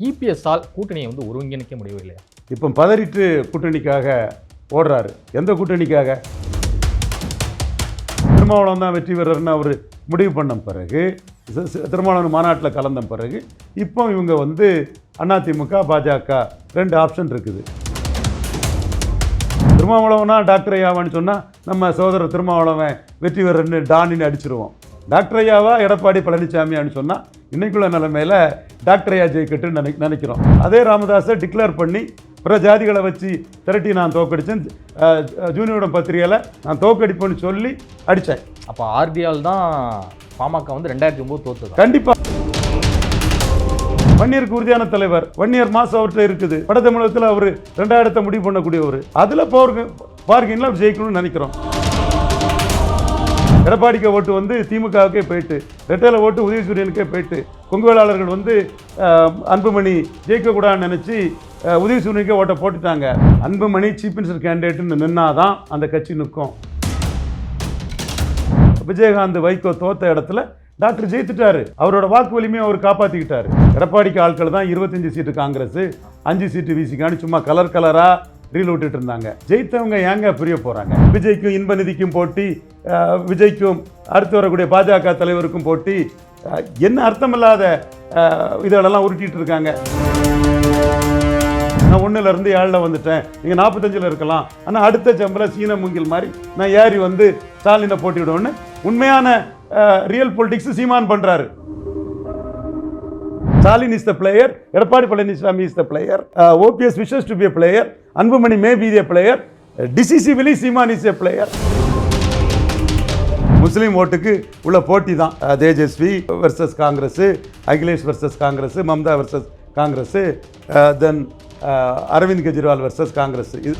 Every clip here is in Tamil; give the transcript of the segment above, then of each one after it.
இபிஎஸ்ஆல் கூட்டணியை வந்து ஒருங்கிணைக்க முடியவில்லையா இப்போ பதறிட்டு கூட்டணிக்காக ஓடுறாரு. எந்த கூட்டணிக்காக? திருமாவளவன் தான் வெற்றி பெறர்னு அவர் முடிவு பண்ண பிறகு திருமாவளவன் மாநாட்டில் கலந்த பிறகு இப்போ இவங்க வந்து அதிமுக பாஜக ரெண்டு ஆப்ஷன் இருக்குது. திருமாவளவனா டாக்டர் ஐயாவான்னு சொன்னால் நம்ம சோதரர் திருமாவளவன் வெற்றி பெறன்னு டானின்னு அடிச்சிருவோம். டாக்டர் ஐயாவா எடப்பாடி பழனிசாமியான்னு சொன்னால் இன்றைக்குள்ள நிலைமையில் டாக்டர் ஜெயிக்கட்டுன்னு நினை நினைக்கிறோம். அதே ராமதாஸை டிக்ளேர் பண்ணி பிற ஜாதிகளை வச்சு திரட்டி நான் தோக்கடிச்சேன். அஹ், ஜூனியோட பத்திரிகையில் நான் தோக்கடிப்பேன்னு சொல்லி அடித்தேன். அப்போ ஆர்டிஆல் தான் பாமக வந்து ரெண்டாயிரத்தி ஒன்பது தோத்துதான் கண்டிப்பா. வன்னியருக்கு உறுதியான தலைவர். வன்னியர் மாசம் அவர்கிட்ட இருக்குது. வட தமிழகத்தில் அவர் ரெண்டாயிரத்தை முடிவு பண்ணக்கூடியவர். அதில் பார்க்க அவர் ஜெயிக்கணும்னு நினைக்கிறோம். எடப்பாடிக்கு ஓட்டு வந்து திமுகவுக்கே போயிட்டு ரெட்டையில ஓட்டு உதயசூரியனுக்கே போயிட்டு கொங்கு வேளாளர்கள் வந்து அன்புமணி ஜெயிக்கக்கூடாதுன்னு நினச்சி உதயசூரியனுக்கே ஓட்டை போட்டுட்டாங்க. அன்புமணி சீஃப் மினிஸ்டர் கேண்டிடேட்டுன்னு நின்னாதான் அந்த கட்சி நிற்கும். விஜயகாந்த் வைகோ தோத்த இடத்துல டாக்டர் ஜெயித்துட்டாரு. அவரோட வாக்கு வலிமையை அவர் காப்பாற்றிக்கிட்டாரு எடப்பாடிக்கு ஆட்கள் தான் இருபத்தஞ்சு சீட்டு காங்கிரஸ் அஞ்சு சீட்டு விசிக்கான்னு சும்மா கலர் கலராக ரீல் விட்டுட்டு இருந்தாங்க. ஜெயித்தவங்க ஏங்க புரிய போகிறாங்க விஜய்க்கும் இன்ப நிதிக்கும் போட்டி விஜய்க்கும் அடுத்து வரக்கூடிய பாஜக தலைவருக்கும் போட்டி என்ன அர்த்தமில்லாத இதெல்லாம் உருட்டிட்டு இருக்காங்க. நான் ஒன்றுலேருந்து ஏழில் வந்துட்டேன். நீங்கள் நாற்பத்தஞ்சில் இருக்கலாம். ஆனால் அடுத்த ஜம்பில் சீன மூங்கில் மாதிரி நான் ஏறி வந்து ஸ்டாலினை போட்டிவிடுவோன்னு உண்மையான ரியல் பொலிட்டிக்ஸ் சீமான் பண்ணுறாரு Stalin is the player Edappadi Palaniswami is the player OPS wishes to be player Anbumani may be player decisively Seeman is a player முஸ்லீம் ஓட்டுக்கு உள்ள போட்டி தான். Tejashwi versus Congress Akhilesh versus Congress Mamata versus Congress then Arvind Kejriwal versus Congress. இது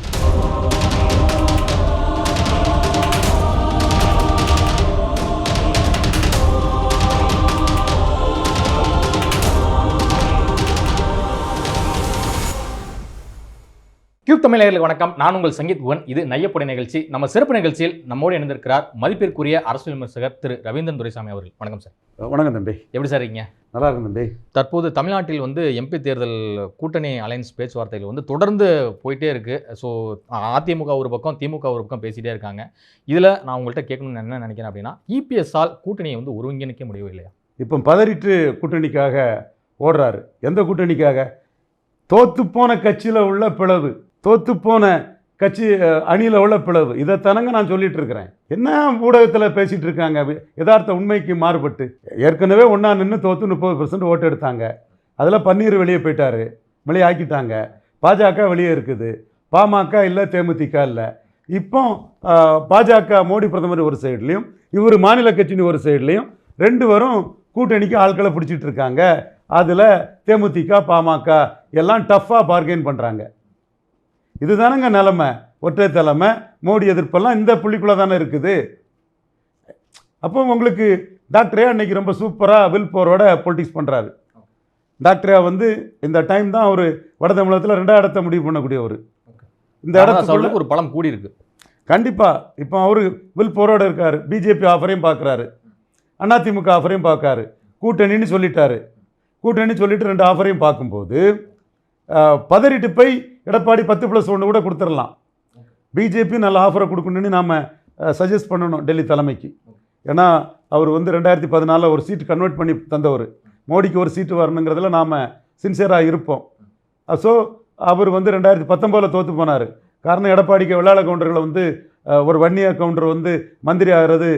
தமிழர்களுக்கு வணக்கம். நான் உங்கள் சங்கீத் குவன் இது நையப்படை நிகழ்ச்சி. நம்ம சிறப்பு நிகழ்ச்சியில் நம்மோடு இணைந்திருக்கிறார் மதிப்பிற்குரிய அரசியல் விமர்சகர் திரு ரவீந்திரன் துரைசாமி அவர்கள். வணக்கம் சார். வணக்கம் தம்பி. எப்படி சார் இருக்கீங்க? நல்லா இருக்கும் தம்பி. தற்போது தமிழ்நாட்டில் வந்து எம்பி தேர்தல் கூட்டணி அலையன்ஸ் பேச்சுவார்த்தைகள் வந்து தொடர்ந்து போயிட்டே இருக்கு. ஸோ அதிமுக ஒரு பக்கம் திமுக ஒரு பக்கம் பேசிட்டே இருக்காங்க. இதில் நான் உங்கள்கிட்ட கேட்கணும்னு என்ன நினைக்கிறேன் அப்படின்னா இபிஎஸ்ஆல் கூட்டணியை வந்து ஒருங்கிணைக்க முடியவில்லையா இப்போ பதறிட்டு கூட்டணிக்காக ஓடுறாரு. எந்த கூட்டணிக்காக? தோத்துப்போன கட்சியில் உள்ள பிளவு. தோற்றுப்போன கட்சி அணியில் உள்ள பிளவு. இதைத்தனங்க நான் சொல்லிட்டு இருக்கிறேன். என்ன ஊடகத்தில் பேசிகிட்டு இருக்காங்க? யதார்த்த உண்மைக்கு மாறுபட்டு. ஏற்கனவே ஒன்றா நின்று தோத்து முப்பது பர்சன்ட் ஓட்டு எடுத்தாங்க. அதில் பன்னீர் வெளியே போயிட்டார். வெளியே ஆக்கிட்டாங்க. பாஜக வெளியே இருக்குது. பாமக இல்லை தேமுதிக இல்லை. இப்போ பாஜக மோடி பிரதமர் ஒரு சைட்லேயும் இவர் மாநில கட்சின்னு ஒரு சைட்லேயும் ரெண்டு பேரும் கூட்டணிக்கு ஆட்களை பிடிச்சிட்டு இருக்காங்க. அதில் தேமுதிக பாமக எல்லாம் டஃப்பாக பார்கெயின் பண்ணுறாங்க இதுதானங்க நிலமை. ஒற்றை தலைமை மோடி எதிர்ப்பெல்லாம் இந்த புள்ளிக்குள்ளே தானே இருக்குது. அப்போ உங்களுக்கு டாக்டரே அன்னைக்கு ரொம்ப சூப்பராக வில் போரோட பொலிட்டிக்ஸ் பண்ணுறாரு டாக்டரே வந்து இந்த டைம் தான் அவர் வட தமிழகத்தில் ரெண்டாவது இடத்த முடிவு பண்ணக்கூடியவர் இந்த ராமதாஸ் இடத்துக்குள்ள அவர்களுக்கு ஒரு பலம் கூடி இருக்கு கண்டிப்பாக இப்போ அவர் வில் போரோட இருக்கார். பிஜேபி ஆஃபரையும் பார்க்குறாரு அதிமுக ஆஃபரையும் பார்க்காரு கூட்டணின்னு சொல்லிட்டாரு. கூட்டணி சொல்லிட்டு ரெண்டு ஆஃபரையும் பார்க்கும்போது பதறிட்டு போய் எடப்பாடி பத்து ப்ளஸ் ஒன்று கூட கொடுத்துடலாம். பிஜேபி நல்ல ஆஃபரை கொடுக்கணும்னு நாம் சஜஸ்ட் பண்ணணும் டெல்லி தலைமைக்கு. ஏன்னா அவர் வந்து ரெண்டாயிரத்தி பதினாலில் ஒரு சீட் கன்வெர்ட் பண்ணி தந்தவர். மோடிக்கு ஒரு சீட்டு வரணுங்கிறதுல நாம் சின்சியராக இருப்போம். ஸோ அவர் வந்து ரெண்டாயிரத்தி பத்தொம்போதில் தோற்று போனார். காரணம் எடப்பாடிக்கு வெள்ளாள கவுண்டர்களை வந்து ஒரு வன்னியா கவுண்டர் வந்து மந்திரி ஆகிறது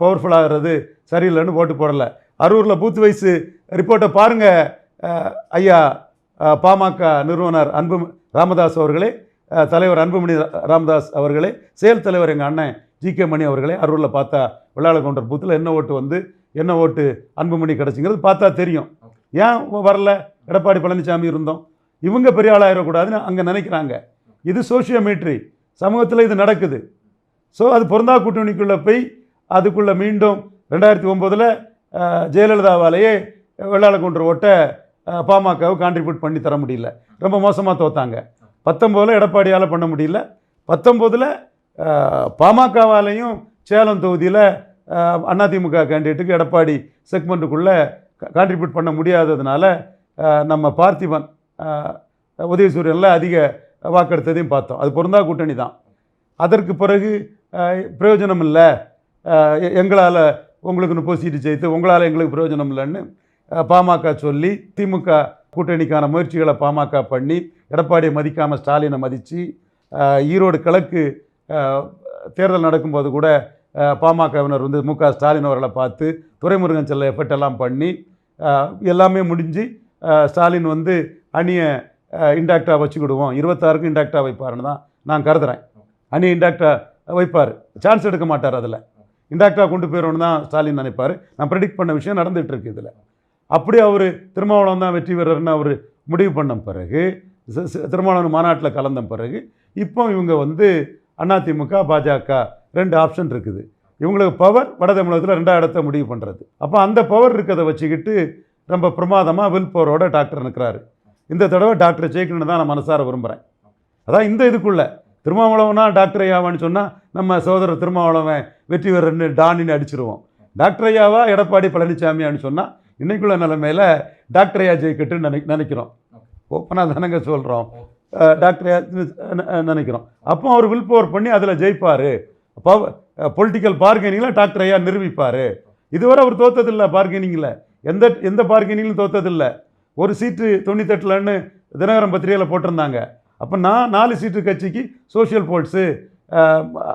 பவர்ஃபுல் ஆகிறது சரியில்லைன்னு ஓட்டு போடலை. அரூரில் பூத் வைஸ் ரிப்போர்ட்டை பாருங்கள் ஐயா பாமக நிறுவனர் அன்பு ராமதாஸ் அவர்களே தலைவர் அன்புமணி ரா- ராமதாஸ் அவர்களே செயல் தலைவர் எங்கள் அண்ணன் ஜி கே மணி அவர்களே அரூரில் பார்த்தா விளையாட கவுண்டர் பூத்தில் என்ன ஓட்டு வந்து என்ன ஓட்டு அன்புமணி கிடச்சிங்கிறது பார்த்தா தெரியும். ஏன் வரல? எடப்பாடி பழனிசாமி இருந்தோம். இவங்க பெரிய ஆளாயிடக்கூடாதுன்னு அங்கே நினைக்கிறாங்க. இது சோஷியோமீட்ரி சமூகத்தில் இது நடக்குது. ஸோ அது பொருந்தா கூட்டணிக்குள்ளே போய் அதுக்குள்ளே மீண்டும் ரெண்டாயிரத்தி ஒம்போதில் ஜெயலலிதாவாலேயே வெள்ளாள கவுண்டர் ஓட்டை பாமகவை கான்ட்ரிபியூட் பண்ணி தர முடியல. ரொம்ப மோசமாக தோத்தாங்க. பத்தொம்போதில் எடப்பாடியால் பண்ண முடியல. பத்தொம்போதில் பாமகவாலையும் சேலம் தொகுதியில் அதிமுக கேண்டிடேட்டுக்கு எடப்பாடி செக்மெண்ட்டுக்குள்ளே கான்ட்ரிபியூட் பண்ண முடியாததுனால நம்ம பார்த்திபன் அஹ், உதயசூரியனில் அதிக வாக்கெடுத்ததையும் பார்த்தோம். அது பொருந்தா கூட்டணி தான். அதற்கு பிறகு பிரயோஜனம் இல்லை. எங்களால் உங்களுக்கு முப்பது சீட்டு ஜெயித்து உங்களால் எங்களுக்கு பிரயோஜனம் இல்லைன்னு பாமக சொல்லி திமுக கூட்டணிக்கான முயற்சிகளை பாமக பண்ணி எடப்பாடியை மதிக்காமல் ஸ்டாலினை மதித்து ஈரோடு கிழக்கு தேர்தல் நடக்கும்போது கூட பாமகவினர் வந்து மு க ஸ்டாலின் அவர்களை பார்த்து துரைமுருகன் செல்ல எஃபர்ட் எல்லாம் பண்ணி எல்லாமே முடிஞ்சு ஸ்டாலின் வந்து அணியை இண்டாக்டாக வச்சுக்கிடுவோம். இருபத்தாறுக்கும் இண்டாக்டாக வைப்பாருன்னு தான் நான் கருதுகிறேன் அணி இண்டாக்டாக வைப்பார். சான்ஸ் எடுக்க மாட்டார் அதில். இண்டாக்டாக கொண்டு போயிடணும்னு தான் ஸ்டாலின் நினைப்பார். நான் ப்ரெடிக்ட் பண்ண விஷயம் நடந்துகிட்ருக்கு இதில். அப்படி அவர் திருமாவளவன் தான் வெற்றி பெறர்னு அவர் முடிவு பண்ண பிறகு திருமாவளவன் மாநாட்டில் கலந்த பிறகு இப்போ இவங்க வந்து அதிமுக பாஜக ரெண்டு ஆப்ஷன் இருக்குது. இவங்களுக்கு பவர் வட தமிழகத்தில் ரெண்டாம் இடத்த முடிவு பண்ணுறது அப்போ அந்த பவர் இருக்கிறத வச்சுக்கிட்டு ரொம்ப பிரமாதமாக வில் பவரோட டாக்டர் நிற்கிறாரு இந்த தடவை டாக்டர் ஜெயிக்கணும்னு தான் நான் மனசார விரும்புகிறேன் அதான் இந்த இதுக்குள்ள. திருமாவளவனா டாக்டர் ஐயாவான்னு சொன்னால் நம்ம சகோதரர் திருமாவளவன் வெற்றி வீரர்னு டானின்னு அடிச்சிருவோம். டாக்டர் ஐயாவா எடப்பாடி பழனிசாமியான்னு சொன்னால் இன்னைக்குள்ள நிலைமையில் டாக்டர் ஐயா ஜெயிக்கட்டுன்னு நினை நினைக்கிறோம். ஓப்பனாக தானங்க சொல்கிறோம் டாக்டர் ஐயா நி- நினைக்கிறோம். அப்போ அவர் வில் பவர் பண்ணி அதில் ஜெயிப்பார். அப்போ பொலிட்டிக்கல் பார்கெனிங்கில் டாக்டர் ஐயா நிரூபிப்பார். இதுவரை அவர் தோத்ததில்லை பார்கெனிங்கில் எந்த எந்த பார்கெனிங்லையும் தோத்ததில்லை. ஒரு சீட்டு தொண்ணூத்தெட்டுலன்னு தினகரன் பத்திரிகையில் போட்டிருந்தாங்க. அப்போ நான் நாலு சீட்டு கட்சிக்கு சோஷியல் போல்ஸு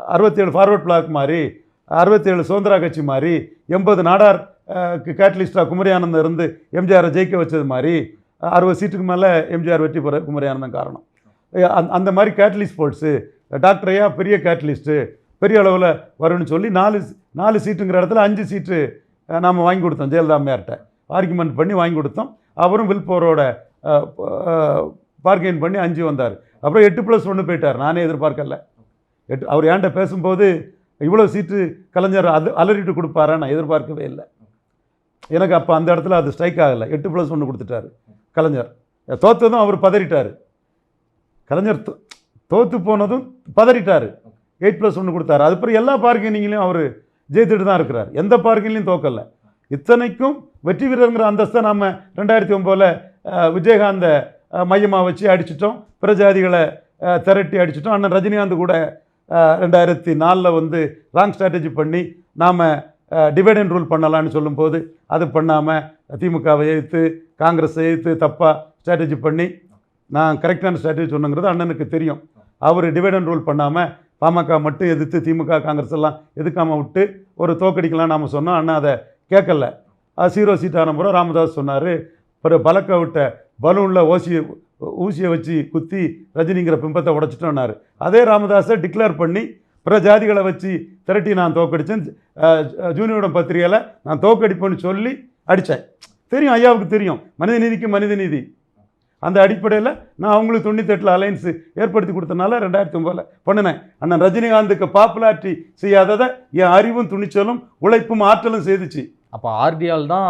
அறுபத்தேழு ஃபார்வர்ட் பிளாக் மாதிரி அறுபத்தேழு சுதந்திரா கட்சி மாதிரி எண்பது நாடார் கேட்டலிஸ்டாக குமரியானந்தம் இருந்து எம்ஜிஆரை ஜெயிக்க வச்சது மாதிரி அறுபது சீட்டுக்கு மேலே எம்ஜிஆர் வெற்றி பெற குமரியானந்தம் காரணம். அந் அந்த- மாதிரி கேட்டலிஸ்ட் போல்ஸு டாக்டர் ஐயா பெரிய கேட்டலிஸ்ட்டு பெரிய அளவில் வரும்னு சொல்லி நாலு நாலு சீட்டுங்கிற இடத்துல அஞ்சு சீட்டு நாம் வாங்கி கொடுத்தோம் ஜெயலலிதா அம்மையார்கிட்ட ஆர்குமெண்ட் பண்ணி வாங்கி கொடுத்தோம். அவரும் வில்போரோட பார்கெயின் பண்ணி அஞ்சு வந்தார். அப்புறம் எட்டு ப்ளஸ் ஒன்று போயிட்டார். நானே எதிர்பார்க்கல. எட்டு அவர் ஏன்ட்ட பேசும்போது இவ்வளோ சீட்டு கலைஞர் அது அலறிட்டு கொடுப்பாரா? நான் எதிர்பார்க்கவே இல்லை. எனக்கு அப்போ அந்த இடத்துல அது ஸ்ட்ரைக் ஆகலை. எட்டு ப்ளஸ் ஒன்று கொடுத்துட்டாரு. கலைஞர். தோத்ததும் அவர் பதறிட்டார். கலைஞர் தோ- போனதும் பதறிட்டார். எயிட் ப்ளஸ் ஒன்று கொடுத்தாரு. அது பிறகு எல்லா பார்கெனிங்லையும் அவர் ஜெயித்துட்டு தான் இருக்கிறார். எந்த பார்க்கிங்லேயும் தோக்கலை. இத்தனைக்கும் வெற்றி வீரருங்கிற அந்தஸ்தை நாம் ரெண்டாயிரத்தி ஒம்போதில் விஜயகாந்தை மையமாக வச்சு அடிச்சிட்டோம். பிரஜாதிகளை திரட்டி அடிச்சிட்டோம். அண்ணன் ரஜினிகாந்த் கூட ரெண்டாயிரத்தி நாலில் வந்து ராங் ஸ்ட்ராட்டஜி பண்ணி நாம் டிவைட் அண்ட் ரூல் பண்ணலான்னு சொல்லும்போது அது பண்ணாமல் திமுகவை எதிர்த்து காங்கிரஸை எதிர்த்து தப்பாக ஸ்ட்ராட்டஜி பண்ணி நான் கரெக்டான ஸ்ட்ராட்டஜி சொன்னங்கிறது அண்ணனுக்கு தெரியும். அவர் டிவைட் அண்ட் ரூல் பண்ணாமல் பாமக மட்டும் எதிர்த்து திமுக காங்கிரஸ் எல்லாம் எதுக்காமல் விட்டு ஒரு தோக்கடிக்கலாம் நாம் சொன்னோம். அண்ணா அதை கேட்கல. அது சீரோ சீட்டான முறை ராமதாஸ் சொன்னார் பிறகு பலக்க விட்ட பலூனில் ஓசியை ஊசியை வச்சு குத்தி ரஜினிங்கிற பிம்பத்தை உடச்சிட்டோன்னாரு அதே ராமதாஸை டிக்ளேர் பண்ணி பிற ஜாதிகளை வச்சு திரட்டி நான் தோக்கடித்தேன் அஹ், ஜூனியோட பத்திரிகையில் நான் தோக்கடிப்பேன்னு சொல்லி அடித்தேன். தெரியும் ஐயாவுக்கு தெரியும். மனித நீதிக்கு மனித நீதி. அந்த அடிப்படையில் நான் அவங்களுக்கு தொண்ணூத்தெட்டில் அலைன்ஸு ஏற்படுத்தி கொடுத்தனால ரெண்டாயிரத்தி ஒம்பதில் பண்ணினேன். அண்ணன் ரஜினிகாந்துக்கு பாப்புலாரிட்டி செய்யாததை என் அறிவும் துணிச்சலும் உழைப்பும் ஆற்றலும் செய்துச்சு. அப்போ ஆர்டிஆல் தான்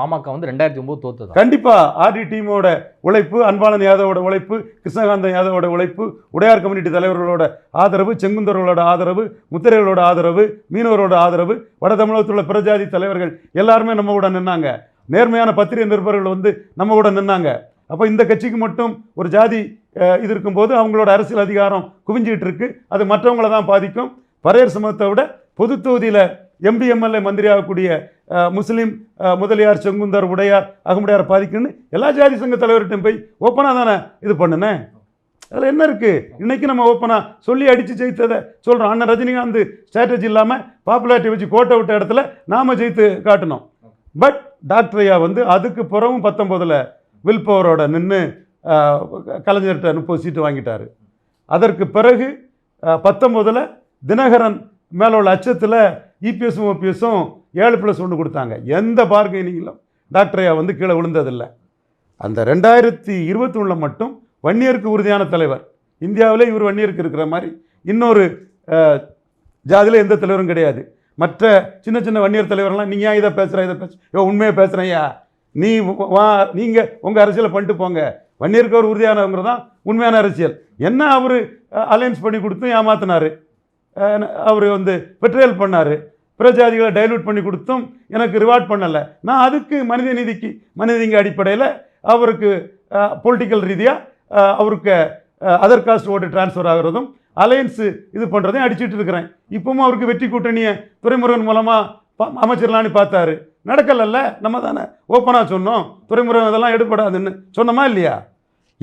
பாமக வந்து ரெண்டாயிரத்தி ஒம்பது தோத்தது? கண்டிப்பாக ஆர்டி டீமோட உழைப்பு அன்பாளன் யாதவோட உழைப்பு கிருஷ்ணகாந்தன் யாதவோட உழைப்பு உடையார் கம்யூனிட்டி தலைவர்களோட ஆதரவு செங்குந்தர்களோட ஆதரவு முத்திரைகளோட ஆதரவு மீனவரோட ஆதரவு வட தமிழகத்தில் உள்ள பிரஜாதி தலைவர்கள் எல்லாருமே நம்ம கூட நின்னாங்க. நேர்மையான பத்திரிகை நிருபர்கள் வந்து நம்ம கூட நின்னாங்க. அப்போ இந்த கட்சிக்கு மட்டும் ஒரு ஜாதி இது இருக்கும்போது அவங்களோட அரசியல் அதிகாரம் குவிஞ்சிகிட்டு இருக்கு. அது மற்றவங்கள தான் பாதிக்கும். பரையர் சமூகத்தை விட பொது தொகுதியில் எம்பி எம்எல்ஏ மந்திரியாகக்கூடிய முஸ்லீம் முதலியார் செங்குந்தர் உடையார் அகமுடையார் பாதிக்குன்னு எல்லா ஜாதி சங்க தலைவர்கிட்டையும் போய் ஓப்பனாக தானே இது பண்ணுனேன் அதில் என்ன இருக்குது இன்றைக்கி நம்ம ஓப்பனாக சொல்லி அடித்து ஜெயித்ததை சொல்கிறோம் அண்ணன் ரஜினிகாந்த் ஸ்ட்ராட்டஜி இல்லாமல் பாப்புலாரிட்டி வச்சு கோட்டை விட்ட இடத்துல நாம் ஜெயித்து காட்டணும். பட் டாக்டர் ஐயா வந்து அதுக்கு பிறகும் பத்தொம்போதில் வில் பவரோட நின்று கலைஞர்கிட்ட முப்பது சீட்டு வாங்கிட்டார். அதற்கு பிறகு பத்தொம்போதில் தினகரன் மேலே உள்ள அச்சத்தில் இபிஎஸும் ஓபிஎஸும் ஏழு ப்ளஸ் ஒன்று கொடுத்தாங்க. எந்த பார்கெனிங்களும் டாக்டரையா வந்து கீழே விழுந்ததில்லை. அந்த ரெண்டாயிரத்தி இருபத்தி ஒன்றில் மட்டும் வன்னியருக்கு உறுதியான தலைவர். இந்தியாவிலே இவர் வன்னியருக்கு இருக்கிற மாதிரி இன்னொரு ஜாதியில் எந்த தலைவரும் கிடையாது. மற்ற சின்ன சின்ன வன்னியர் தலைவர்லாம் நீ ஏன் இதை பேசுகிற இதை பேச ஐயோ உண்மையை பேசுகிறேன்யா நீ வா நீங்கள் உங்கள் அரசியலை பண்ணிட்டு போங்க. வன்னியருக்கு ஒரு உறுதியானவங்க தான் உண்மையான அரசியல். என்ன அவர் அலையன்ஸ் பண்ணி கொடுத்து ஏமாத்தினார். அவர் வந்து பெட்ரியல் பண்ணார். பிரஜாதிகளை டைல்யூட் பண்ணி கொடுத்தும் எனக்கு ரிவார்ட் பண்ணலை. நான் அதுக்கு மனித நீதிக்கு மனித நீதி அடிப்படையில் அவருக்கு பொலிட்டிக்கல் ரீதியாக அவருக்கு அதர் காஸ்ட் ஓட்டு டிரான்ஸ்ஃபர் ஆகிறதும் அலையன்ஸு இது பண்ணுறதையும் அடிச்சிட்டு இருக்கிறேன். இப்பவும் அவருக்கு வெற்றி கூட்டணியை துறைமுருகன் மூலமாக அமைச்சிடலான்னு பார்த்தாரு. நடக்கலல்ல நம்ம தானே ஓப்பனாக சொன்னோம். துறைமுருகன் இதெல்லாம் எடுபடாதுன்னு சொன்னோமா இல்லையா?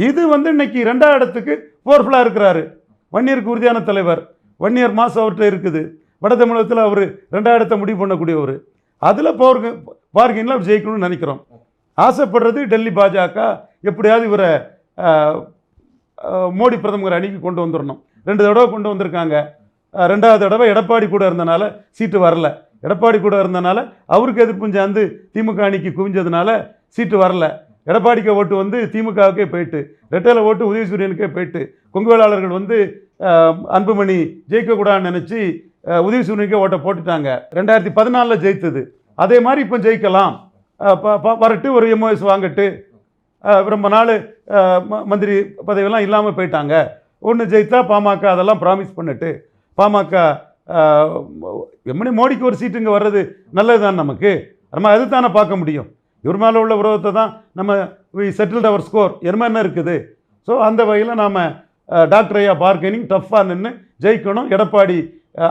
இது வந்து இன்னைக்கு ரெண்டாவது இடத்துக்கு போர்ஃபுல்லாக இருக்கிறாரு. வன்னியருக்கு உறுதியான தலைவர். ஒன் இயர் மாதம் அவர்கிட்ட இருக்குது. வட தமிழகத்தில் அவர் ரெண்டாவது முடிவு பண்ணக்கூடியவர். அதில் பவர் பார்க்கிங்கில் அவர் ஜெயிக்கணும்னு நினைக்கிறோம். ஆசைப்படுறது டெல்லி பாஜக எப்படியாவது இவரை மோடி பிரதமர் அணிக்கு கொண்டு வந்துடணும் ரெண்டு தடவை கொண்டு வந்திருக்காங்க. ரெண்டாவது தடவை எடப்பாடி கூட இருந்தனால சீட்டு வரல. எடப்பாடி கூட இருந்தனால அவருக்கு எதிர்ப்பும் சேர்ந்து திமுக அணிக்கு குவிஞ்சதுனால சீட்டு வரல. எடப்பாடிக்கு ஓட்டு வந்து திமுகவுக்கே போயிட்டு ரெட்டையில் ஓட்டு உதயசூரியனுக்கே போயிட்டு கொங்கு வேளாளர்கள் வந்து அன்புமணி ஜெயிக்கக்கூடாதுன்னு நினச்சி உதவி உதயசூரியனுக்கே ஓட்டை போட்டுட்டாங்க. ரெண்டாயிரத்தி பதினாலில் ஜெயித்தது. அதே மாதிரி இப்போ ஜெயிக்கலாம். ப- வரட்டு ஒரு எம்ஓஎஸ் வாங்கட்டு. ரொம்ப நாள் மந்திரி பதவியெல்லாம் இல்லாமல் போயிட்டாங்க. ஒன்று ஜெயித்தா பாமக அதெல்லாம் ப்ராமிஸ் பண்ணிட்டு பாமக எம்மனி மோடிக்கு ஒரு சீட்டு இங்கே வர்றது நல்லது தான் நமக்கு. நம்ம அது தானே பார்க்க முடியும். இவர் மேலே உள்ள உறவத்தை தான் நம்ம வி செட்டில்ட் அவர் ஸ்கோர் என்ன என்ன இருக்குது? ஸோ அந்த வகையில் நாம் டாக்டர் ஐயா பார்க்கனிங் டஃப்பாக நின்று ஜெயிக்கணும் எடப்பாடி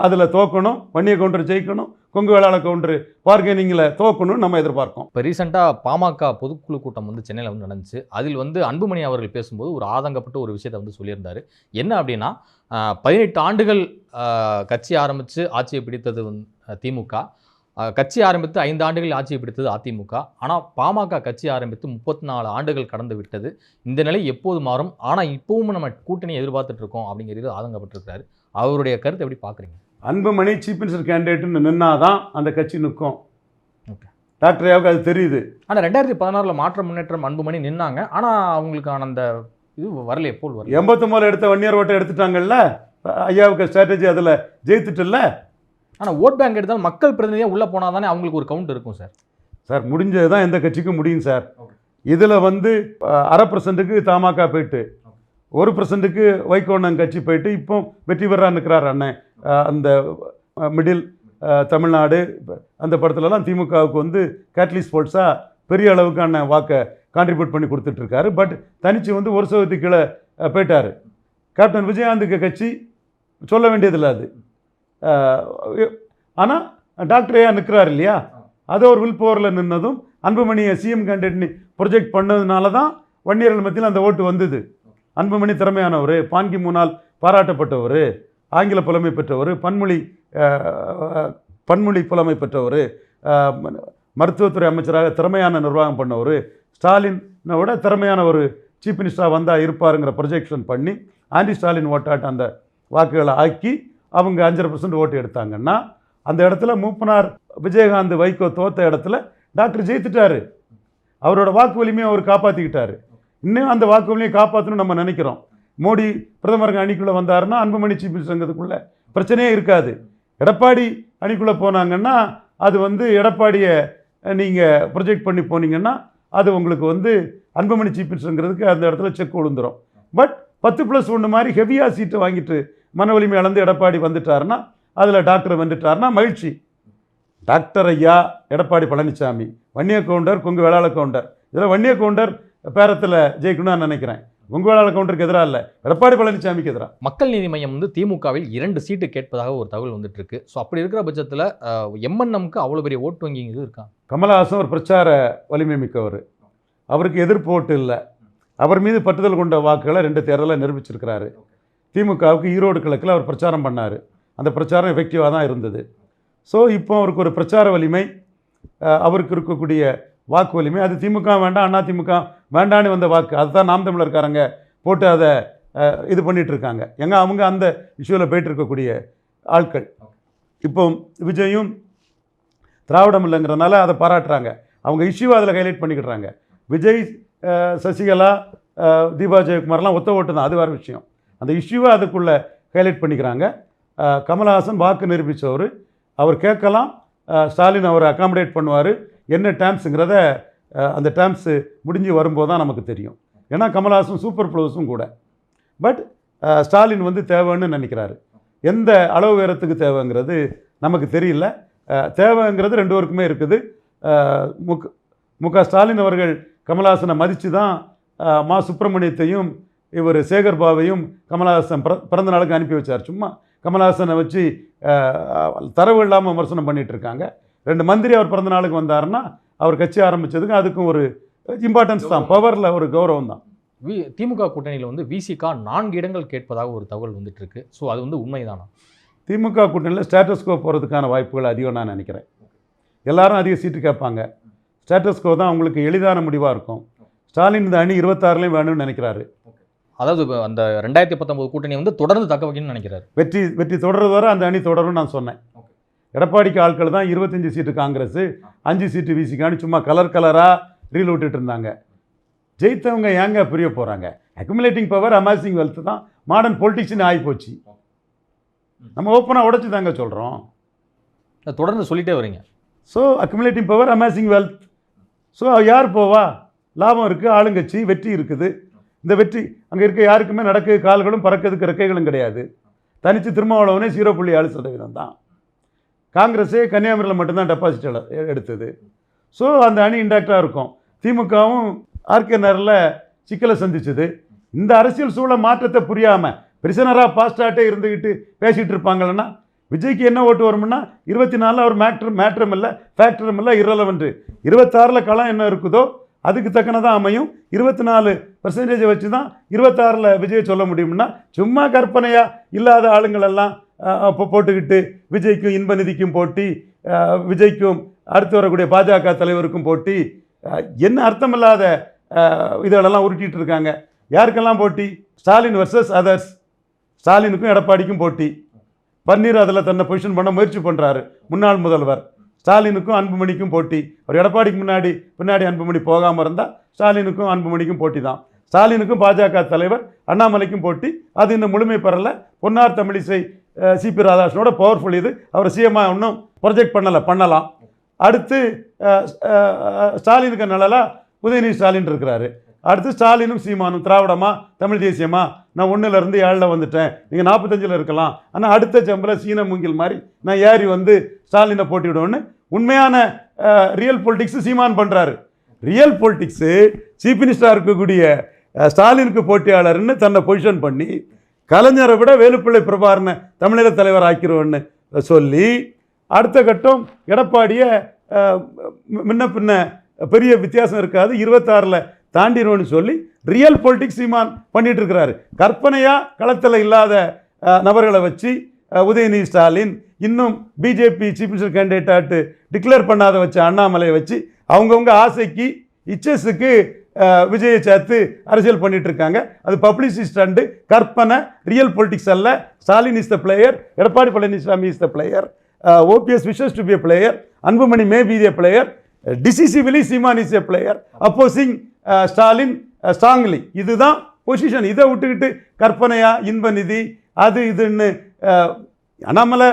அதில் தோக்கணும் வன்னிய கவுண்டர் ஜெயிக்கணும் கொங்கு வேளாள கவுண்டர் பார்கெனிங்கில் தோக்கணும்னு நம்ம எதிர்பார்க்கோம். இப்போ ரீசெண்டாக பாமக பொதுக்குழு கூட்டம் வந்து சென்னையில் வந்து நடந்துச்சு. அதில் வந்து அன்புமணி அவர்கள் பேசும்போது ஒரு ஆதங்கப்பட்ட ஒரு விஷயத்தை வந்து சொல்லியிருந்தார். என்ன அப்படின்னா பதினெட்டு ஆண்டுகள் கட்சி ஆரம்பித்து ஆட்சியை பிடித்தது வந்து, திமுக. கட்சி ஆரம்பித்து ஐந்து ஆண்டுகள் ஆட்சியை பிடித்தது அதிமுக. ஆனால் பாமக கட்சி ஆரம்பித்து முப்பத்தி நாலு ஆண்டுகள் கடந்து விட்டது. இந்த நிலை எப்போது மாறும்? ஆனால் இப்பவும் நம்ம கூட்டணி எதிர்பார்த்துட்டு இருக்கோம் அப்படிங்கிறது ஆதங்கப்பட்டிருக்கிறாரு. அவருடைய கருத்தை எப்படி பார்க்குறீங்க? அன்புமணி சீஃப் மினிஸ்டர் கேண்டிடேட்னு நின்னாதான் அந்த கட்சி நிற்கும். டாக்டர் ஐயாவுக்கு அது தெரியுது. ஆனால் ரெண்டாயிரத்தி பதினாறில் மாற்ற முன்னேற்றம் அன்புமணி நின்னாங்க. ஆனால் அவங்களுக்கான அந்த இது வரல எப்போது வரல எண்பத்தொம்போதில் எடுத்த வன்னியர் ஓட்டை எடுத்துட்டாங்கல்ல? ஐயாவுக்கு ஸ்ட்ராட்டஜி அதில் ஜெயித்துட்டுல்ல? ஆனால் ஓட் பேங்க் எடுத்தாலும் மக்கள் பிரதிநிதியாக உள்ளே போனால் தானே அவங்களுக்கு ஒரு கவுண்ட் இருக்கும் சார் சார் முடிஞ்சது தான் எந்த கட்சிக்கும் முடியும் சார். இதில் வந்து அரை பர்சன்ட்டுக்கு தமாக போயிட்டு ஒரு பர்சன்ட்டுக்கு வைகோண்ணன் கட்சி போயிட்டு இப்போ வெற்றி பெறா நிற்கிறார் அண்ணன். அந்த மிடில் தமிழ்நாடு அந்த படத்துலலாம் திமுகவுக்கு வந்து கேட்லிஸ் ஸ்போர்ட்ஸாக பெரிய அளவுக்கான வாக்கை கான்ட்ரிபியூட் பண்ணி கொடுத்துட்ருக்காரு. பட் தனிச்சு வந்து ஒரு சதவீதத்துக்கு கீழே போயிட்டாரு. கேப்டன் விஜயகாந்துக்கு கட்சி சொல்ல வேண்டியதில்லை அது. ஆனால் டாக்டர் ஐயா நிற்கிறார் இல்லையா? அது ஒரு வில் பவரில் நின்னதும் அன்புமணியை சிஎம் கேண்டிடேட்னி ப்ரொஜெக்ட் பண்ணதுனால தான் வன்னியர்கள் மத்தியில் அந்த ஓட்டு வந்தது. அன்புமணி திறமையானவர் பான்கி மூனால் பாராட்டப்பட்டவர் ஆங்கில புலமை பெற்றவர் பன்மொழி பன்மொழி புலமை பெற்றவர் மருத்துவத்துறை அமைச்சராக திறமையான நிர்வாகம் பண்ணவர் ஸ்டாலினை விட திறமையான ஒரு சீஃப் மினிஸ்டராக வந்தால் இருப்பாருங்கிற ப்ரொஜெக்ஷன் பண்ணி ஆன்டி ஸ்டாலின் ஓட்டாட்ட அந்த வாக்குகளை ஆக்கி அவங்க அஞ்சரை பர்சன்ட் ஓட்டு எடுத்தாங்கன்னா அந்த இடத்துல மூப்பனார் விஜயகாந்த் வைகோ தோத்த இடத்துல டாக்டர் ஜெயித்துட்டாரு. அவரோட வாக்கு வலிமையை அவர் காப்பாற்றிக்கிட்டாரு இன்னும் அந்த வாக்கு வலிமையை காப்பாற்றணும்னு நம்ம நினைக்கிறோம். மோடி பிரதமருங்க அணிக்குள்ளே வந்தாருன்னா அன்புமணி சீஃப் சங்கத்துக்குள்ளே பிரச்சனையே இருக்காது. எடப்பாடி அணிக்குள்ளே போனாங்கன்னா அது வந்து எடப்பாடியை நீங்கள் ப்ரொஜெக்ட் பண்ணி போனீங்கன்னா அது உங்களுக்கு வந்து அன்புமணி சீஃப் மினிஸ்டருங்கிறதுக்கு அந்த இடத்துல செக் விழுந்துடும் பட் பத்து ப்ளஸ் ஒன்று மாதிரி ஹெவியாக சீட்டு வாங்கிட்டு மன வலிமை இழந்து எடப்பாடி வந்துட்டாருன்னா அதில் டாக்டர் வந்துட்டாருன்னா மகிழ்ச்சி. டாக்டர் ஐயா எடப்பாடி பழனிசாமி வன்னிய கவுண்டர் கொங்கு வேளாள கவுண்டர். இதில் வன்னிய கவுண்டர் பேரத்தில் ஜெயிக்கணும்னு நினைக்கிறேன். கொங்கு வேளாள கவுண்டருக்கு எதிராக இல்லை எடப்பாடி பழனிசாமிக்கு எதிராக மக்கள் நீதி மையம் வந்து திமுகவில் இரண்டு சீட்டு கேட்பதாக ஒரு தகவல் வந்துட்டு இருக்கு ஸோ அப்படி இருக்கிற பட்சத்தில் எம்என்எம்க்கு அவ்வளோ பெரிய ஓட்டு வங்கி இது இருக்கா? கமலஹாசன் ஒரு பிரச்சார வலிமை மிக்கவர். அவருக்கு எதிர்ப்பு ஓட்டு இல்லை. அவர் மீது பற்றுதல் கொண்ட வாக்குகளை ரெண்டு தேர்தலில் நிரூபிச்சிருக்கிறாரு. திமுகவுக்கு ஈரோடு கிழக்கில் அவர் பிரச்சாரம் பண்ணார். அந்த பிரச்சாரம் எஃபெக்டிவாக தான் இருந்தது. ஸோ இப்போ அவருக்கு ஒரு பிரச்சார வலிமை அவருக்கு இருக்கக்கூடிய வாக்கு வலிமை அது திமுக வேண்டாம் அண்ணா திமுக வேண்டான்னு வந்த வாக்கு அதுதான் நாம் தமிழர்காரங்க போட்டு அதை இது பண்ணிகிட்ருக்காங்க இருக்காங்க. எங்க அவங்க அந்த இஷ்யூவில் போயிட்டு இருக்கக்கூடிய ஆட்கள். இப்போ விஜயும் திராவிடம் இல்லைங்கிறனால அதை பாராட்டுறாங்க. அவங்க இஷ்யூவை அதில் ஹைலைட் பண்ணிக்கிட்டுறாங்க விஜய் சசிகலா தீபா ஜெயக்குமார்லாம் ஒத்த ஓட்டு தான் அது வேறு விஷயம். அந்த இஷ்யூவை அதுக்குள்ளே ஹைலைட் பண்ணிக்கிறாங்க. கமல்ஹாசன் கமலஹாசன் வாக்கு நிரூபித்தவர் அவர் கேட்கலாம். ஸ்டாலின் அவரை அகாமடேட் பண்ணுவார். என்ன டேம்ஸுங்கிறத அந்த டேம்ஸு முடிஞ்சு வரும்போது தான் நமக்கு தெரியும். ஏன்னா கமலஹாசன் சூப்பர் ப்ளவுஸும் கூட. பட் ஸ்டாலின் வந்து தேவைன்னு நினைக்கிறாரு. எந்த அளவு உயரத்துக்கு தேவைங்கிறது நமக்கு தெரியல. தேவைங்கிறது ரெண்டு பேருக்குமே இருக்குது. முக் மு க ஸ்டாலின் அவர்கள் கமலஹாசனை மதித்து தான் மா சுப்பிரமணியத்தையும் இவர் சேகர் பாபையும் கமலஹாசன் பிற பிறந்த நாளுக்கு அனுப்பி வச்சார். சும்மா கமலஹாசனை வச்சு தரவு இல்லாமல் விமர்சனம் பண்ணிட்டு இருக்காங்க. ரெண்டு மந்திரி அவர் பிறந்த நாளுக்கு வந்தாருன்னா அவர் கட்சி ஆரம்பிச்சதுக்கு அதுக்கும் ஒரு இம்பார்ட்டன்ஸ் தான். பவரில் ஒரு கௌரவம் தான். வி திமுக கூட்டணியில் வந்து விசிகா நான்கு இடங்கள் கேட்பதாக ஒரு தகவல் வந்துட்டு இருக்கு ஸோ அது வந்து உண்மைதானா? திமுக கூட்டணியில் ஸ்டேட்டஸ்கோ போகிறதுக்கான வாய்ப்புகள் அதிகம் நான் நினைக்கிறேன். எல்லாரும் அதிக சீட்டு கேட்பாங்க. ஸ்டேட்டஸ்கோ தான் அவங்களுக்கு எளிதான முடிவாக இருக்கும். ஸ்டாலின் இந்த அணி இருபத்தாறுலேயும் வேணும்னு நினைக்கிறாரு. அதாவது அந்த ரெண்டாயிரத்தி பத்தொன்பது கூட்டணி வந்து தொடர்ந்து தக்க வைக்கணும்னு நினைக்கிறாரு. வெற்றி வெற்றி தொடர்றது வரை அந்த அணி தொடரும் நான் சொன்னேன். எடப்பாடிக்கு ஆட்கள் தான் இருபத்தஞ்சி சீட்டு காங்கிரஸ் அஞ்சு சீட்டு விசிக்கான்னு சும்மா கலர் கலராக ரீல் விட்டுட்டு இருந்தாங்க. ஜெயித்தவங்க ஏங்க புரிய போகிறாங்க அக்குமுலேட்டிங் பவர் அமாசிங் வெல்த் தான் மாடர்ன் பொலிட்டிக்ஸ்னு ஆகி போச்சு நம்ம ஓப்பனாக உடைச்சு தாங்க சொல்கிறோம் தொடர்ந்து சொல்லிட்டே வரீங்க. So accumulating power amazing wealth so யார் போவா? லாபம் இருக்குது ஆளுங்கட்சி வெற்றி இருக்குது. இந்த வெற்றி அங்கே இருக்க யாருக்குமே நடக்க கால்களும் பறக்கிறதுக்கு இறக்கைகளும் கிடையாது. தனித்து திருமாவளவனே ஜீரோ புள்ளி ஏழு சதவீதம் தான். காங்கிரஸே கன்னியாகுமரியில் மட்டும்தான் டெபாசிட் எடுத்தது. ஸோ அந்த அணி இன்டாக்டாக இருக்கும். திமுகவும் ஆர்கே நகரில் சிக்கலை சந்திச்சது. இந்த அரசியல் சூழல் மாற்றத்தை புரியாமல் பிரிசனராக பாஸ்டாட்டே இருந்துக்கிட்டு பேசிகிட்டு இருப்பாங்கன்னா விஜய்க்கு என்ன ஓட்டு வரும்னா இருபத்தி நாலில் அவர் மேட்ரு மேட்ரும் இல்லை ஃபேக்டரும் இல்லை இரலவென்ட்டு இருபத்தாறில் களம் என்ன இருக்குதோ அதுக்கு தக்கனதான் அமையும். இருபத்தி நாலு பர்சன்டேஜை வச்சு தான் இருபத்தாறில் விஜய் சொல்ல முடியும்னா சும்மா கற்பனையாக இல்லாத ஆளுங்களெல்லாம் இப்போ போட்டுக்கிட்டு விஜய்க்கும் இன்ப நிதிக்கும் போட்டி விஜய்க்கும் அடுத்து வரக்கூடிய பாஜக தலைவருக்கும் போட்டி என்ன அர்த்தமில்லாத இதெல்லாம் உருட்டிகிட்டு இருக்காங்க. யாருக்கெல்லாம் போட்டி? ஸ்டாலின் வர்சஸ் அதர்ஸ் ஸ்டாலினுக்கும் எடப்பாடிக்கும் போட்டி. பன்னீர் அதில் தன்னை பொசிஷன் பண்ண முயற்சி பண்ணுறாரு முன்னாள் முதல்வர். ஸ்டாலினுக்கும் அன்புமணிக்கும் போட்டி. அவர் எடப்பாடிக்கு முன்னாடி பின்னாடி அன்புமணி போகாமல் இருந்தால் ஸ்டாலினுக்கும் அன்புமணிக்கும் போட்டி தான். ஸ்டாலினுக்கும் பாஜக தலைவர் அண்ணாமலைக்கும் போட்டி. அது இன்னும் முழுமை பெறலை. பொன்னார் தமிழிசை சிபி ராதாகிருஷ்ணனோட பவர்ஃபுல் இது. அவர் சிஎம்மாக இன்னும் ப்ரொஜெக்ட் பண்ணலை பண்ணலாம். அடுத்து ஸ்டாலினுக்கு நல்லலா உதயநிதி ஸ்டாலின் இருக்கிறாரு. அடுத்து ஸ்டாலினும் சீமானும் திராவிடமா தமிழ் தேசியமா? நான் ஒன்றுலேருந்து ஏழில் வந்துட்டேன். நீங்கள் நாற்பத்தஞ்சில் இருக்கலாம். ஆனால் அடுத்த செம்பில் சீன மூங்கில் மாதிரி நான் ஏறி வந்து ஸ்டாலினை போட்டிவிடுவேன்னு உண்மையான ரியல் பொலிட்டிக்ஸு சீமான் பண்ணுறாரு ரியல் பொலிட்டிக்ஸு சீஃப் மினிஸ்டராக இருக்கக்கூடிய ஸ்டாலினுக்கு போட்டியாளர்னு தன்னை பொசிஷன் பண்ணி கலைஞரை விட வேலுப்பிள்ளை பிரபாரனை தமிழக தலைவர் ஆக்கிருவேன்னு சொல்லி அடுத்த கட்டம் எடப்பாடியை முன்ன பின்ன பெரிய வித்தியாசம் இருக்காது இருபத்தாறில் தாண்டிடுவோன்னு சொல்லி ரியல் பொலிட்டிக்ஸ் சீமான் பண்ணிகிட்டு இருக்கிறாரு. கற்பனையாக களத்தில் இல்லாத நபர்களை வச்சு உதயநிதி ஸ்டாலின் இன்னும் பிஜேபி சீஃப் மினிஸ்டர் கேண்டிடேட்டாட்டு டிக்ளேர் பண்ணாத வச்ச அண்ணாமலையை வச்சு அவங்கவுங்க ஆசைக்கு இச்சஸுக்கு விஜயை சேர்த்து அரசியல் பண்ணிட்டு இருக்காங்க. அது பப்ளிசிட்டி ஸ்டண்டு கற்பனை ரியல் பொலிட்டிக்ஸ் அல்ல. Stalin is the player Edappadi Palaniswami is the player OPS wishes to be a player Anbumani may be a player decisively Seeman is a player opposing Stalin strongly இதுதான் பொசிஷன் இதை விட்டுக்கிட்டு கற்பனையா இன்ப நிதி அது இதுன்னு அண்ணாமலை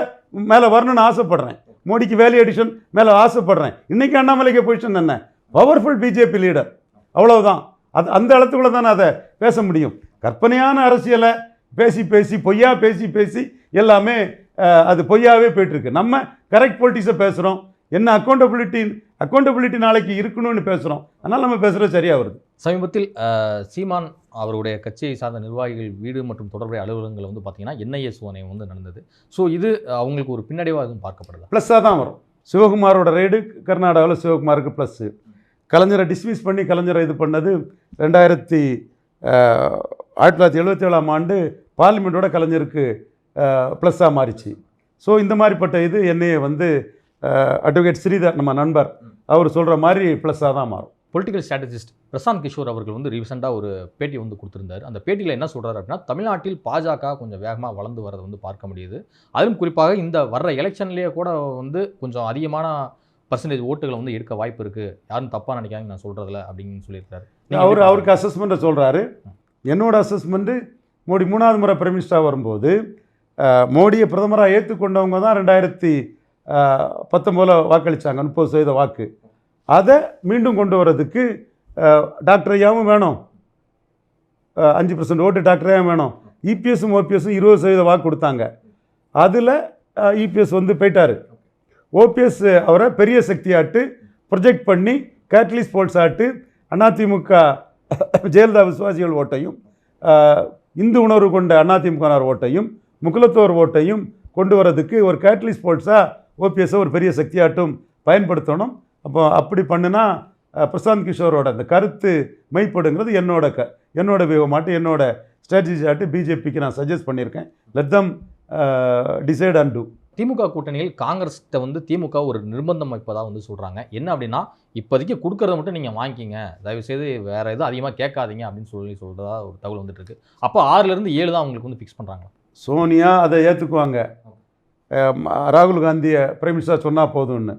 மேலே வரணும்னு ஆசைப்பட்றேன். மோடிக்கு வேலி அடிஷன் மேலே ஆசைப்படுறேன். இன்றைக்கி அண்ணாமலைக்கு பொசிஷன் என்ன? பவர்ஃபுல் பிஜேபி லீடர் அவ்வளவுதான். அது அந்த இடத்துக்குள்ள தானே அதை பேச முடியும். கற்பனையான அரசியலை பேசி பேசி பொய்யா பேசி பேசி எல்லாமே அது பொய்யாவே போயிட்டுருக்கு. நம்ம கரெக்ட் பொலிட்டிக்ஸை பேசுகிறோம் என்ன அக்கௌண்டபிலிட்டி அக்கௌண்டபிலிட்டி நாளைக்கு இருக்கணும்னு பேசுகிறோம் அதனால் நம்ம பேசுகிறது சரியாக வருது. சமீபத்தில் சீமான் அவருடைய கட்சியை சார்ந்த நிர்வாகிகள் வீடு மற்றும் தொடர்புடைய அலுவலகங்கள் வந்து பார்த்தீங்கன்னா என்ஐஏ சோதனை வந்து நடந்தது. ஸோ இது அவங்களுக்கு ஒரு பின்னடைவாக எதுவும் பார்க்கப்படுதா ப்ளஸ்ஸாக தான் வரும். சிவகுமாரோட ரைடு கர்நாடகாவில் சிவகுமாருக்கு ப்ளஸ்ஸு கலைஞரை டிஸ்மிஸ் பண்ணி கலைஞரை இது பண்ணது ரெண்டாயிரத்தி ஆயிரத்தி தொள்ளாயிரத்தி எழுபத்தி ஏழாம் ஆண்டு பார்லிமெண்ட்டோட கலைஞருக்கு ப்ளஸ்ஸாக மாறிச்சு. ஸோ இந்த மாதிரிப்பட்ட இது என்னைய வந்து அட்வொகேட் ஸ்ரீதர் நம்ம நண்பர் அவர் சொல்கிற மாதிரி ப்ளஸ்ஸாக தான் மாறும். பொலிட்டிக்கல் ஸ்ட்ராட்டஜிஸ்ட் பிரசாந்த் கிஷோர் அவர்கள் வந்து ரீசெண்டாக ஒரு பேட்டி வந்து கொடுத்திருந்தாரு. அந்த பேட்டியில் என்ன சொல்றாரு அப்படின்னா தமிழ்நாட்டில் பாஜக கொஞ்சம் வேகமாக வளர்ந்து வரதை வந்து பார்க்க முடியுது. அதிலும் குறிப்பாக இந்த வர்ற எலெக்ஷன்லேயே கூட வந்து கொஞ்சம் அதிகமான பர்சன்டேஜ் ஓட்டுகளை வந்து எடுக்க வாய்ப்பு இருக்குது யாரும் தப்பாக நினைக்காங்க நான் சொல்கிறதில்ல அப்படின்னு சொல்லியிருக்காரு அவர் அவருக்கு அசஸ்மெண்ட்டை சொல்கிறாரு என்னோட அசஸ்மெண்ட்டு மோடி மூணாவது முறை பிரைம் மினிஸ்டராக வரும்போது மோடியை பிரதமராக ஏற்றுக்கொண்டவங்க தான் ரெண்டாயிரத்தி பத்தொம்போதில் வாக்களித்தாங்க முப்பது சதவீத வாக்கு. அதை மீண்டும் கொண்டு வர்றதுக்கு டாக்டர் ஐயாவும் வேணும். அஞ்சு பர்சன்ட் ஓட்டு டாக்டர் ஐயாவும் வேணும். இபிஎஸும் ஓபிஎஸும் இருபது சதவீத வாக்கு கொடுத்தாங்க. அதில் இபிஎஸ் வந்து போயிட்டார். ஓபிஎஸ் அவரை பெரிய சக்தியாட்டு ப்ரொஜெக்ட் பண்ணி கேட்லிஸ் போல்ஸ் ஆட்டு அதிமுக ஜெயலலிதா விசுவாசிகள் ஓட்டையும் இந்து உணர்வு கொண்ட அதிமுகனார் ஓட்டையும் முக்குலத்தோர் ஓட்டையும் கொண்டு வரதுக்கு ஒரு கேட்லிஸ் போல்ஸாக ஓபிஎஸ்ஸை ஒரு பெரிய சக்தியாட்டும் பயன்படுத்தணும். அப்போ அப்படி பண்ணுனா பிரசாந்த் கிஷோரோட அந்த கருத்து மெய்ப்படுங்கிறது என்னோட க என்னோட வியூகமாட்டு என்னோட ஸ்ட்ராட்டஜி ஆட்டு பிஜேபிக்கு நான் சஜஸ்ட் பண்ணியிருக்கேன். Let them decide and to திமுக கூட்டணியில் காங்கிரஸ்கிட்ட வந்து திமுக ஒரு நிர்பந்தம் வைப்பதாக வந்து சொல்கிறாங்க என்ன அப்படின்னா இப்போதைக்கு கொடுக்கறத மட்டும் நீங்கள் வாங்கிக்கிங்க. தயவுசெய்து வேறு எதுவும் அதிகமாக கேட்காதீங்க அப்படின்னு சொல்லி சொல்கிறதா ஒரு தகவல் வந்துட்டு இருக்கு அப்போ ஆறுலேருந்து ஏழு தான் அவங்களுக்கு வந்து ஃபிக்ஸ் பண்ணுறாங்க சோனியா அதை ஏற்றுக்குவாங்க ராகுல் காந்தியை பிரைம் மினிஸ்டர் சொன்னால் போதும்னு.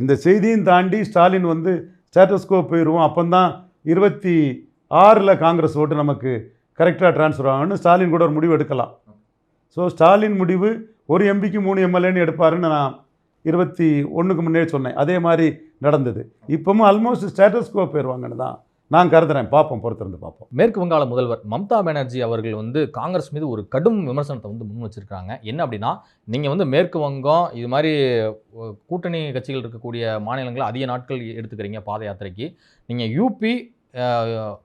இந்த செய்தியும் தாண்டி ஸ்டாலின் வந்து ஸ்டேட்டஸ்கோ போயிடுவோம் அப்போந்தான் இருபத்தி ஆறில் காங்கிரஸ் ஓட்டு நமக்கு கரெக்டாக ட்ரான்ஸ்ஃபர் ஆகணும்னு ஸ்டாலின் கூட ஒரு முடிவு எடுக்கலாம். ஸோ ஸ்டாலின் முடிவு ஒரு எம்பிக்கு மூணு எம்எல்ஏன்னு எடுப்பாருன்னு நான் இருபத்தி ஒன்றுக்கு முன்னே சொன்னேன். அதே மாதிரி நடந்தது. இப்போவும் ஆல்மோஸ்ட் ஸ்டேட்டஸ்கோ போயிடுவாங்கன்னு தான். நான் கருதுறேன். பார்ப்போம் பொறுத்திருந்து பார்ப்போம். மேற்கு வங்காள முதல்வர் மம்தா பானர்ஜி அவர்கள் வந்து காங்கிரஸ் மீது ஒரு கடும் விமர்சனத்தை வந்து முன் வச்சிருக்காங்க என்ன அப்படின்னா நீங்கள் வந்து மேற்கு வங்கம் இது மாதிரி கூட்டணி கட்சிகள் இருக்கக்கூடிய மாநிலங்களை அதிக நாட்கள் எடுத்துக்கிறீங்க பாத யாத்திரைக்கு. நீங்கள் யூபி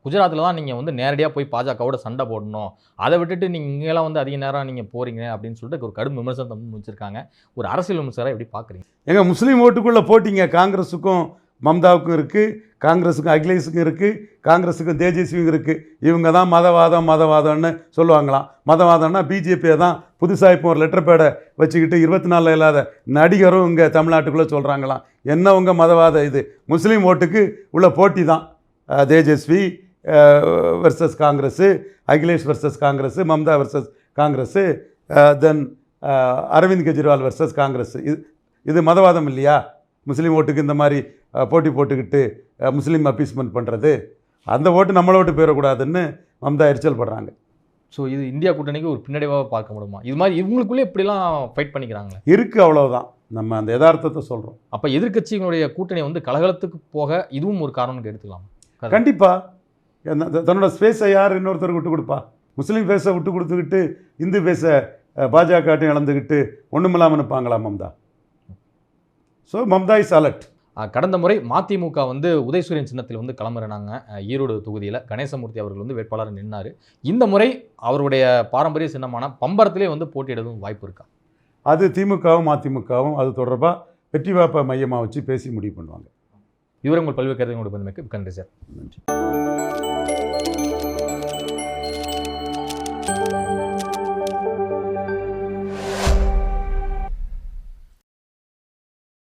குஜராத்தில் தான் நீங்கள் வந்து நேரடியாக போய் பாஜகவோட சண்டை போடணும். அதை விட்டுட்டு நீங்கள் இங்கெல்லாம் வந்து அதிக நேரம் நீங்கள் போகிறீங்க அப்படின்னு சொல்லிட்டு ஒரு கடும் விமர்சனத்தை முன் வச்சிருக்காங்க. ஒரு அரசியல் விமர்சகரை எப்படி பார்க்குறீங்க எங்க முஸ்லீம் ஓட்டுக்குள்ளே போட்டிங்க காங்கிரஸுக்கும் மம்தாவுக்கும் இருக்குது காங்கிரஸுக்கும் அகிலேஷுக்கும் இருக்குது காங்கிரஸுக்கும் தேஜஸ்வியும் இருக்குது இவங்க தான் மதவாதம் மதவாதம்னு சொல்லுவாங்களாம். மதவாதம்னா பிஜேபியை தான் புதுசாக இப்போ ஒரு லெட்டர் பேடை வச்சுக்கிட்டு இருபத்தி நாலில் இல்லாத நடிகரும் இங்கே தமிழ்நாட்டுக்குள்ளே சொல்கிறாங்களாம் என்ன உங்கள் மதவாத இது? முஸ்லீம் ஓட்டுக்கு உள்ள போட்டி தான். Tejashwi versus Congress Akhilesh versus Congress Mamata versus Congress then Arvind Kejriwal versus Congress. இது இது மதவாதம் இல்லையா? முஸ்லீம் ஓட்டுக்கு இந்த மாதிரி போட்டி போட்டுக்கிட்டு முஸ்லீம் அப்பீஸ்மெண்ட் பண்ணுறது அந்த ஓட்டு நம்மள ஓட்டு போயிடக்கூடாதுன்னு மம்தா எரிச்சல் படுறாங்க. ஸோ இது இந்தியா கூட்டணிக்கு ஒரு பின்னடைவாக பார்க்க முடியுமா? இது மாதிரி இவங்களுக்குள்ளே இப்படிலாம் ஃபைட் பண்ணிக்கிறாங்களே? இருக்குது அவ்வளவுதான். நம்ம அந்த யதார்த்தத்தை சொல்கிறோம் அப்போ எதிர்க்கட்சிகளுடைய கூட்டணி வந்து கலகலத்துக்கு போக இதுவும் ஒரு காரணம்னு எடுத்துக்கலாம். கண்டிப்பாக தன்னோட ஸ்பேஸை யார் இன்னொருத்தருக்கு விட்டு கொடுப்பா? முஸ்லீம் ஃபேஸை விட்டு கொடுத்துக்கிட்டு இந்து ஃபேஸை பாஜகட்டையும் இழந்துக்கிட்டு ஒன்றுமில்லாமல் நிற்பாங்களா Mamata? So Mamata is alert கடந்த முறை மதிமுக வந்து உதயசூரியன் சின்னத்தில் வந்து களமிறனாங்க ஈரோடு தொகுதியில் கணேசமூர்த்தி அவர்கள் வந்து வேட்பாளர் நின்னார். இந்த முறை அவருடைய பாரம்பரிய சின்னமான பம்பரத்திலே வந்து போட்டியிடவும் வாய்ப்பு இருக்கா? அது திமுகவும் அதிமுகவும் அது தொடர்பாக வெற்றி வாய்ப்பை மையமாக வச்சு பேசி முடிவு பண்ணுவாங்க. இதுவரை உங்கள் பல்வேறு கருத்துக்களோட பந்தமைக்கு நன்றி சார். நன்றி.